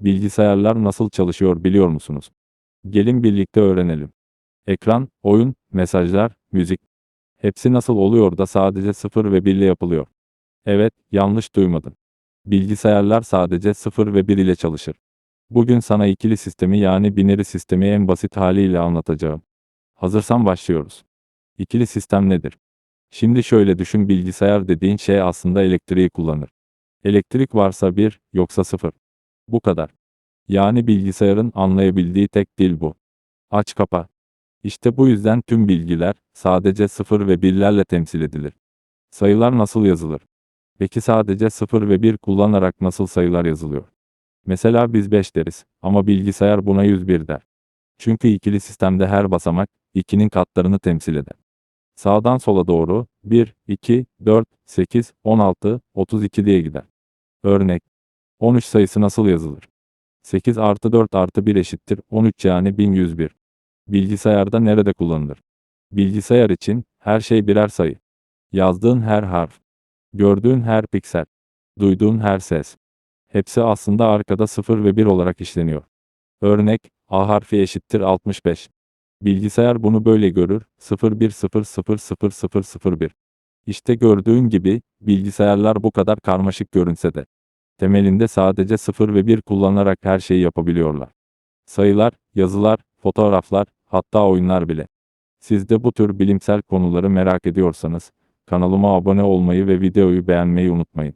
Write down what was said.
Bilgisayarlar nasıl çalışıyor biliyor musunuz? Gelin birlikte öğrenelim. Ekran, oyun, mesajlar, müzik. Hepsi nasıl oluyor da sadece 0 ve 1 ile yapılıyor? Evet, yanlış duymadın. Bilgisayarlar sadece 0 ve 1 ile çalışır. Bugün sana ikili sistemi yani binary sistemi en basit haliyle anlatacağım. Hazırsan başlıyoruz. İkili sistem nedir? Şimdi şöyle düşün bilgisayar dediğin şey aslında elektriği kullanır. Elektrik varsa 1, yoksa 0. Bu kadar. Yani bilgisayarın anlayabildiği tek dil bu. Aç kapa. İşte bu yüzden tüm bilgiler sadece 0 ve 1'lerle temsil edilir. Sayılar nasıl yazılır? Peki sadece 0 ve 1 kullanarak nasıl sayılar yazılıyor? Mesela biz 5 deriz ama bilgisayar buna 101 der. Çünkü ikili sistemde her basamak 2'nin katlarını temsil eder. Sağdan sola doğru 1, 2, 4, 8, 16, 32 diye gider. Örnek 13 sayısı nasıl yazılır? 8 artı 4 artı 1 eşittir 13 yani 1101. Bilgisayarda nerede kullanılır? Bilgisayar için her şey birer sayı. Yazdığın her harf, gördüğün her piksel, duyduğun her ses. Hepsi aslında arkada 0 ve 1 olarak işleniyor. Örnek, A harfi eşittir 65. Bilgisayar bunu böyle görür, 01000001. İşte gördüğün gibi, bilgisayarlar bu kadar karmaşık görünse de, temelinde sadece 0 ve 1 kullanarak her şeyi yapabiliyorlar. Sayılar, yazılar, fotoğraflar, hatta oyunlar bile. Siz de bu tür bilimsel konuları merak ediyorsanız, kanalıma abone olmayı ve videoyu beğenmeyi unutmayın.